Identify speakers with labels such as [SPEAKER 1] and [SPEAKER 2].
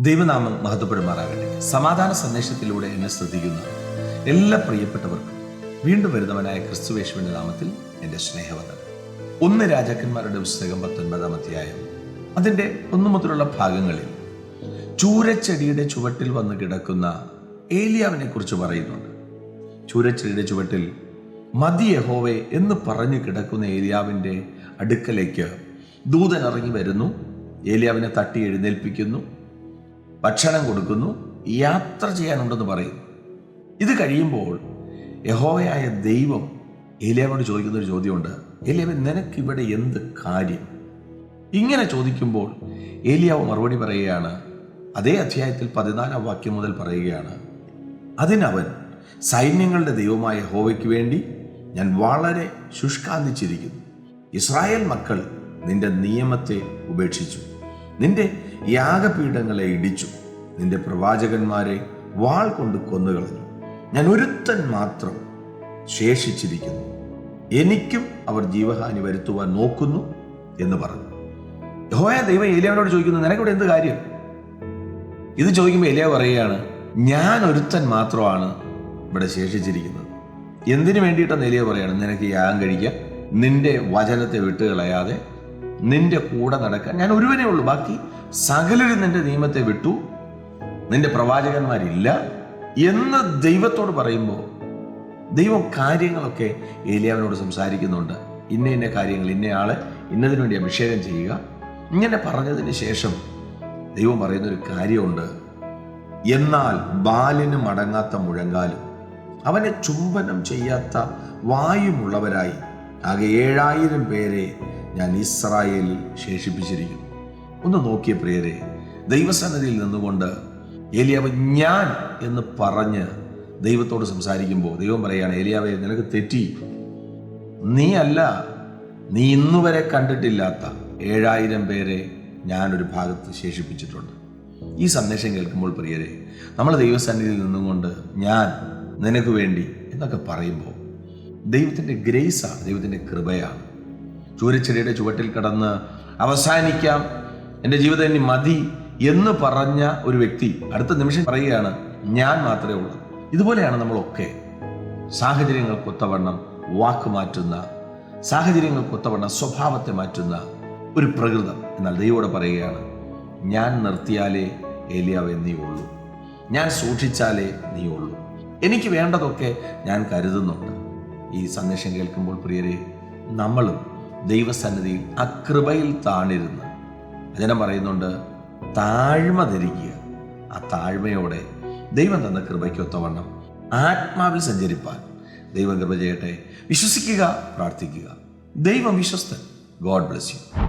[SPEAKER 1] ദൈവനാമം മഹത്വപ്പെടുമാറാകട്ടെ. സമാധാന സന്ദേശത്തിലൂടെ എന്നെ ശ്രദ്ധിക്കുന്ന എല്ലാ പ്രിയപ്പെട്ടവർക്കും വീണ്ടും വരുന്നവനായ ക്രിസ്തുവേശുവിന്റെ നാമത്തിൽ എന്റെ സ്നേഹവന്ദനം. ഒന്ന് രാജാക്കന്മാരുടെ പുസ്തകം പത്തൊൻപതാം അധ്യായം. അതിന്റെ ഒന്നു മുതലുള്ള ഭാഗങ്ങളിൽ ചൂരച്ചെടിയുടെ ചുവട്ടിൽ വന്ന് കിടക്കുന്ന ഏലിയാവിനെ കുറിച്ച് പറയുന്നുണ്ട്. ചൂരച്ചെടിയുടെ ചുവട്ടിൽ മതി യഹോവേ എന്ന് പറഞ്ഞു കിടക്കുന്ന ഏലിയാവിന്റെ അടുക്കലേക്ക് ദൂതൻ ഇറങ്ങി വരുന്നു. ഏലിയാവിനെ തട്ടി എഴുന്നേൽപ്പിക്കുന്നു. ഭക്ഷണം കൊടുക്കുന്നു യാത്ര ചെയ്യാനുണ്ടെന്ന് പറയുന്നു ഇത് കഴിയുമ്പോൾ യഹോവയായ ദൈവം ഏലിയാവിനോട് ചോദിക്കുന്ന ഒരു ചോദ്യമുണ്ട്. ഏലിയാവൻ നിനക്കിവിടെ എന്ത് കാര്യം? ഇങ്ങനെ ചോദിക്കുമ്പോൾ ഏലിയാവ് മറുപടി പറയുകയാണ് അതേ അധ്യായത്തിൽ പതിനാലാം വാക്യം മുതൽ പറയുകയാണ് അതിനവൻ സൈന്യങ്ങളുടെ ദൈവമായ ഹോവയ്ക്ക് വേണ്ടി ഞാൻ വളരെ ശുഷ്കാന്തിച്ചിരിക്കുന്നു. ഇസ്രായേൽ മക്കൾ നിന്റെ നിയമത്തെ ഉപേക്ഷിച്ചു. നിന്റെ യാഗപീഠങ്ങളെ ഇടിച്ചു. നിന്റെ പ്രവാചകന്മാരെ വാൾ കൊണ്ട് കൊന്നുകളഞ്ഞു. ഞാൻ ഒരുത്തൻ മാത്രം ശേഷിച്ചിരിക്കുന്നു. എനിക്കും അവർ ജീവഹാനി വരുത്തുവാൻ നോക്കുന്നു എന്ന് പറഞ്ഞു. യഹോയ ദൈവം ഏലിയാവിനോട് ചോദിക്കുന്നു നിനക്കിവിടെ എന്ത് കാര്യം? ഇത് ചോദിക്കുമ്പോൾ ഏലിയാവ് പറയുകയാണ് ഞാൻ ഒരുത്തൻ മാത്രമാണ് ഇവിടെ ശേഷിച്ചിരിക്കുന്നത്. എന്തിനു വേണ്ടിയിട്ടാണ് ഏലിയാവ് പറയുകയാണ് നിനക്ക് യാഗം കഴിക്കാം. നിന്റെ വചനത്തെ വിട്ടുകളയാതെ നിന്റെ കൂടെ നടക്കാൻ. ഞാൻ ഒരുവനേ ഉള്ളൂ. ബാക്കി സകലരും നിന്റെ നിയമത്തെ വിട്ടു. നിന്റെ പ്രവാചകന്മാരില്ല എന്ന് ദൈവത്തോട് പറയുമ്പോൾ ദൈവം കാര്യങ്ങളൊക്കെ ഏലിയാവിനോട് സംസാരിക്കുന്നുണ്ട്. ഇന്ന ഇന്ന കാര്യങ്ങൾ ഇന്നയാളെ ഇന്നതിനു വേണ്ടി അഭിഷേകം ചെയ്യുക. ഇങ്ങനെ പറഞ്ഞതിന് ശേഷം ദൈവം പറയുന്ന ഒരു കാര്യമുണ്ട്. എന്നാൽ ബാലിന് മടങ്ങാത്ത മുഴങ്കാലും അവനെ ചുംബനം ചെയ്യാത്ത വായുമുള്ളവരായി ആകെ ഏഴായിരം പേരെ ഞാൻ ഇസ്രായേലിൽ ശേഷിപ്പിച്ചിരിക്കുന്നു. ഒന്ന് നോക്കിയ പ്രിയരെ ദൈവസന്നിധിയിൽ നിന്നുകൊണ്ട് ഏലിയാവ് ഞാൻ എന്ന് പറഞ്ഞ് ദൈവത്തോട് സംസാരിക്കുമ്പോൾ ദൈവം പറയുകയാണ് ഏലിയാവെ നിനക്ക് തെറ്റി. നീ അല്ല നീ ഇന്നുവരെ കണ്ടിട്ടില്ലാത്ത ഏഴായിരം പേരെ ഞാനൊരു ഭാഗത്ത് ശേഷിപ്പിച്ചിട്ടുണ്ട്. ഈ സന്ദേശം കേൾക്കുമ്പോൾ പ്രിയരെ നമ്മൾ ദൈവസന്നിധിയിൽ നിന്നുകൊണ്ട് ഞാൻ നിനക്ക് വേണ്ടി എന്നൊക്കെ പറയുമ്പോൾ ദൈവത്തിന്റെ ഗ്രേസാണ് ദൈവത്തിന്റെ കൃപയാണ്. ചൂരച്ചെടിയുടെ ചുവട്ടിൽ കിടന്ന് അവസാനിക്കാം. എന്റെ ജീവിതം ഇനി മതി എന്ന് പറഞ്ഞ ഒരു വ്യക്തി അടുത്ത നിമിഷം പറയുകയാണ് ഞാൻ മാത്രമേ ഉള്ളൂ. ഇതുപോലെയാണ് നമ്മളൊക്കെ. സാഹചര്യങ്ങൾ കൊത്തവണ്ണം വാക്ക് മാറ്റുന്ന സാഹചര്യങ്ങൾ കൊത്തവണ്ണം സ്വഭാവത്തെ മാറ്റുന്ന ഒരു പ്രകൃതം എന്നാൽ ദൈവോടെ പറയുകയാണ് ഞാൻ നിർത്തിയാലേ ഏലിയാവേ നീ ഉള്ളൂ. ഞാൻ സൂക്ഷിച്ചാലേ നീ ഉള്ളൂ. എനിക്ക് വേണ്ടതൊക്കെ ഞാൻ കരുതുന്നുണ്ട്. ഈ സന്ദേശം കേൾക്കുമ്പോൾ പ്രിയരെ നമ്മളും ദൈവസന്നിധിയിൽ ആ താണിരുന്ന്. അജനം പറയുന്നുണ്ട് താഴ്മ ധരിക്കുക. ആ താഴ്മയോടെ ദൈവം തന്ന കൃപയ്ക്കൊത്തവണ്ണം ആത്മാവിൽ സഞ്ചരിപ്പാൻ ദൈവം കൃപ ചെയ്യട്ടെ. വിശ്വസിക്കുക പ്രാർത്ഥിക്കുക. ദൈവം വിശ്വസ്തൻ. God bless you.